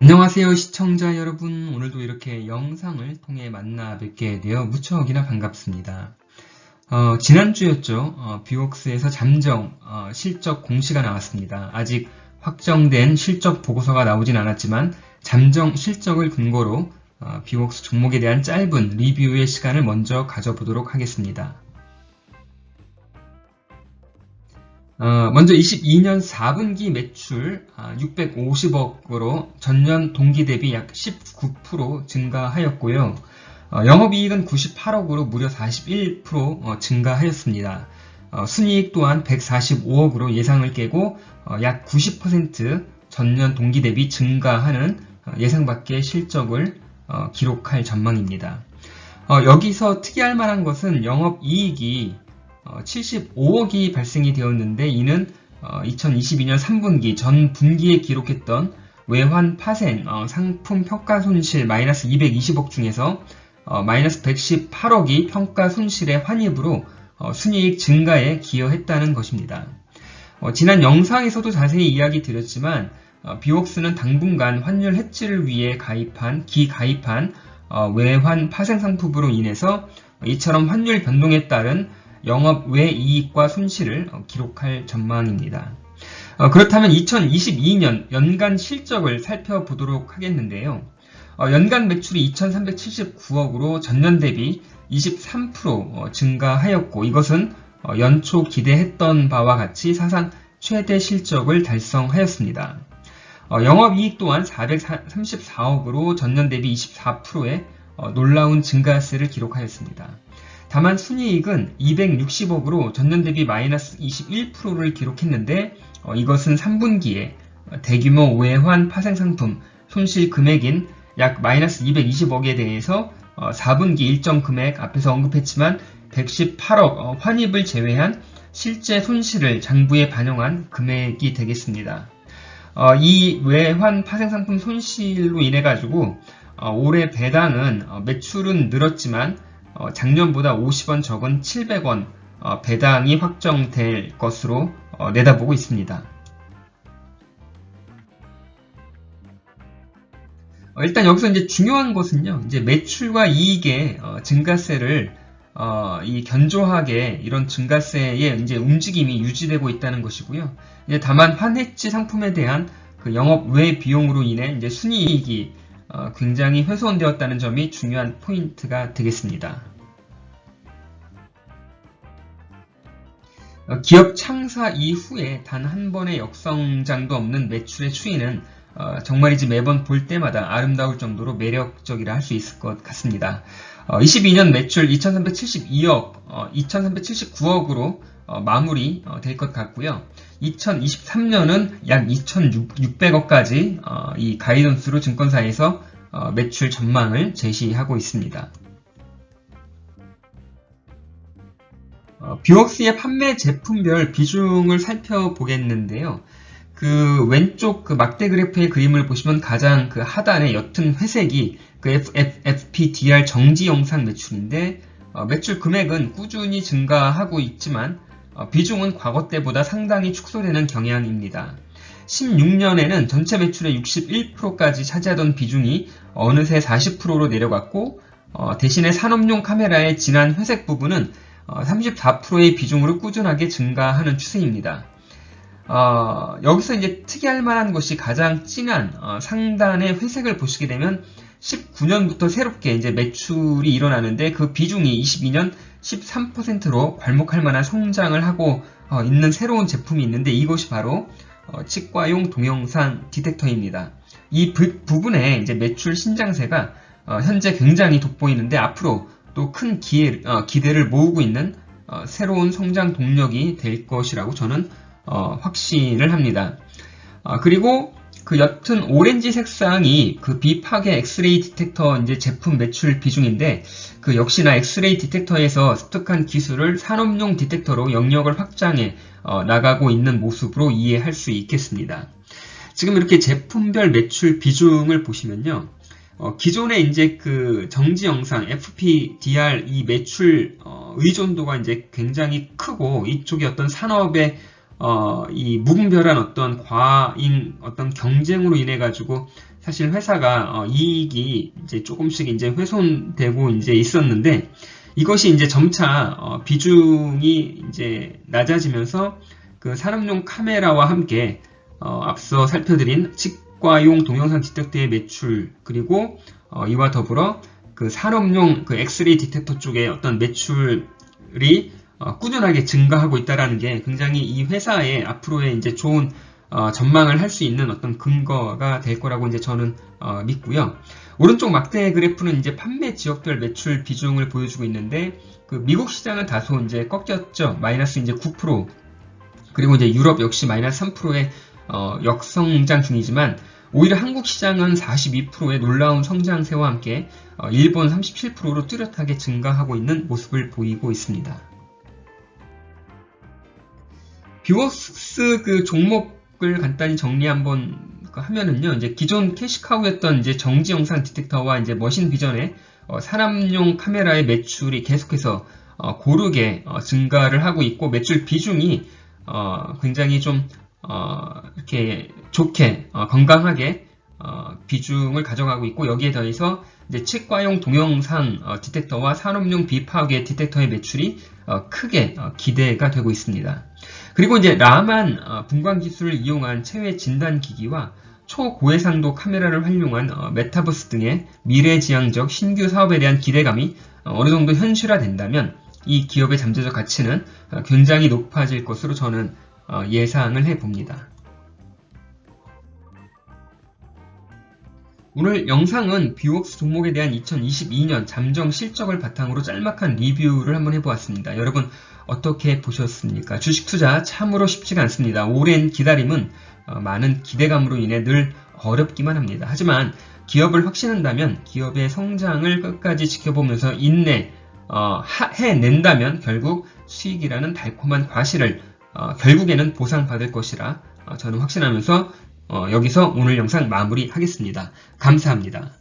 안녕하세요 시청자 여러분 오늘도 이렇게 영상을 통해 만나 뵙게 되어 무척이나 반갑습니다. 어, 지난주였죠. 어, 비웍스에서 잠정 어, 실적 공시가 나왔습니다. 아직 확정된 실적 보고서가 나오진 않았지만 잠정 실적을 근거로 어, 비웍스 종목에 대한 짧은 리뷰의 시간을 먼저 가져보도록 하겠습니다. 어, 먼저 22년 4분기 매출 650억으로 전년 동기 대비 약 19% 증가하였고요. 어, 영업이익은 98억으로 무려 41% 어, 증가하였습니다. 어, 순이익 또한 145억으로 예상을 깨고 어, 약90% 전년 동기 대비 증가하는 어, 예상 밖의 실적을 어, 기록할 전망입니다. 어, 여기서 특이할 만한 것은 영업이익이 75억이 발생이 되었는데 이는 2022년 3분기 전 분기에 기록했던 외환 파생 어, 상품 평가 손실 마이너스 220억 중에서 어, 마이너스 118억이 평가 손실의 환입으로 어, 순이익 증가에 기여했다는 것입니다. 지난 영상에서도 자세히 이야기 드렸지만 비웍스는 당분간 환율 해지를 위해 가입한 기가입한 외환 파생 상품으로 인해서 이처럼 환율 변동에 따른 영업 외 이익과 손실을 기록할 전망입니다. 어, 그렇다면 2022년 연간 실적을 살펴보도록 하겠는데요. 어, 연간 매출이 2,379억으로 전년 대비 23% 어, 증가하였고 이것은 연초 기대했던 바와 같이 사상 최대 실적을 달성하였습니다. 영업이익 또한 434억으로 전년 대비 24%의 놀라운 증가세를 기록하였습니다. 다만 순이익은 260억으로 전년 대비 마이너스 21%를 기록했는데 어, 이것은 3분기에 대규모 외환 파생 상품 손실 금액인 약 마이너스 220억에 대해서 어, 4분기 일정 금액 앞에서 언급했지만 118억 어, 환입을 제외한 실제 손실을 장부에 반영한 금액이 되겠습니다. 어, 이 외환 파생 상품 손실로 인해 가지고 어, 올해 배당은 어, 매출은 늘었지만 어, 작년보다 50원 적은 700원 어, 배당이 확정될 것으로 어, 내다보고 있습니다. 일단 여기서 이제 중요한 것은요, 이제 매출과 이익의 증가세를 이 견조하게 이런 증가세의 이제 움직임이 유지되고 있다는 것이고요. 이제 다만 환해지 상품에 대한 그 영업 외 비용으로 인해 이제 순이익이 어, 굉장히 훼손되었다는 점이 중요한 포인트가 되겠습니다. 어, 기업 창사 이후에 단 한 번의 역성장도 없는 매출의 추이는 어, 정말이지 매번 볼 때마다 아름다울 정도로 매력적이라 할 수 있을 것 같습니다. 22년 매출 2,372억, 2,379억으로 마무리 될 것 같고요. 2023년은 약 2,600억까지 어, 이 가이던스로 증권사에서 어, 매출 전망을 제시하고 있습니다. 어, 뷰웍스의 판매 제품별 비중을 살펴보겠는데요. 그 왼쪽 그 막대 그래프의 그림을 보시면 가장 그 하단의 옅은 회색이 그 FPDR 정지 영상 매출인데 매출 금액은 꾸준히 증가하고 있지만 어, 비중은 과거 때보다 상당히 축소되는 경향입니다. 16년에는 전체 매출의 61%까지 차지하던 비중이 어느새 40%로 내려갔고 어, 대신에 산업용 카메라의 진한 회색 부분은 34%의 어, 비중으로 꾸준하게 증가하는 추세입니다. 어, 여기서 이제 특이할 만한 것이 가장 진한 어, 상단의 회색을 보시게 되면 19년부터 새롭게 이제 매출이 일어나는데 그 비중이 22년 13%로 괄목할 만한 성장을 하고 어, 있는 새로운 제품이 있는데 이것이 바로 어, 치과용 동영상 디텍터입니다. 이 부, 분에 이제 매출 신장세가 어, 현재 굉장히 돋보이는데 앞으로 또 큰 기대를 모으고 있는 새로운 성장 동력이 될 것이라고 저는 확신을 합니다. 그리고 그 옅은 오렌지 색상이 그 비파괴 엑스레이 디텍터 이제 제품 매출 비중인데 그 역시나 엑스레이 디텍터에서 습득한 기술을 산업용 디텍터로 영역을 확장해 어, 나가고 있는 모습으로 이해할 수 있겠습니다. 지금 이렇게 제품별 매출 비중을 보시면요. 어, 기존의 이제 그 정지 영상 FPDR 이 매출 어, 의존도가 이제 굉장히 크고 이쪽이 어떤 산업의 어, 이 무분별한 어떤 과잉 어떤 경쟁으로 인해 가지고 사실 회사가 어, 이익이 이제 조금씩 이제 훼손되고 이제 있었는데 이것이 이제 점차 어, 비중이 이제 낮아지면서 그 산업용 카메라와 함께 어, 앞서 살펴드린 치과용 동영상 디텍터의 매출 그리고 어, 이와 더불어 그 산업용 그 엑스레이 디텍터 쪽의 어떤 매출이 어, 꾸준하게 증가하고 있다라는 게 굉장히 이 회사의 앞으로의 이제 좋은 어, 전망을 할 수 있는 어떤 근거가 될 거라고 이제 저는 어, 믿고요. 오른쪽 막대 그래프는 이제 판매 지역별 매출 비중을 보여주고 있는데 그 미국 시장은 다소 이제 꺾였죠. 마이너스 이제 9% 그리고 이제 유럽 역시 마이너스 3%의 어, 역성장 중이지만 오히려 한국 시장은 42%의 놀라운 성장세와 함께 어, 일본 37%로 뚜렷하게 증가하고 있는 모습을 보이고 있습니다. 비워스 그 종목을 간단히 정리 한번 하면은요, 이제 기존 캐시카우였던 이제 정지 영상 디텍터와 이제 머신 비전의 어, 산업용 카메라의 매출이 계속해서 어, 고르게 어, 증가를 하고 있고 매출 비중이 어, 굉장히 좀 어, 이렇게 좋게 어, 건강하게 비중을 가져가고 있고 여기에 더해서 이제 치과용 동영상 디텍터와 산업용 비파괴 디텍터의 매출이 크게 기대가 되고 있습니다. 그리고 이제 라만 분광 기술을 이용한 체외 진단 기기와 초고해상도 카메라를 활용한 메타버스 등의 미래지향적 신규 사업에 대한 기대감이 어느 정도 현실화된다면 이 기업의 잠재적 가치는 굉장히 높아질 것으로 저는 예상을 해봅니다. 오늘 영상은 비웍스 종목에 대한 2022년 잠정 실적을 바탕으로 짤막한 리뷰를 한번 해보았습니다. 여러분 어떻게 보셨습니까? 주식 투자 참으로 쉽지가 않습니다. 오랜 기다림은 어, 많은 기대감으로 인해 늘 어렵기만 합니다. 하지만 기업을 확신한다면 기업의 성장을 끝까지 지켜보면서 인내, 어, 해낸다면 결국 수익이라는 달콤한 과실을 어, 결국에는 보상받을 것이라 어, 저는 확신하면서 어, 여기서 오늘 영상 마무리하겠습니다. 감사합니다.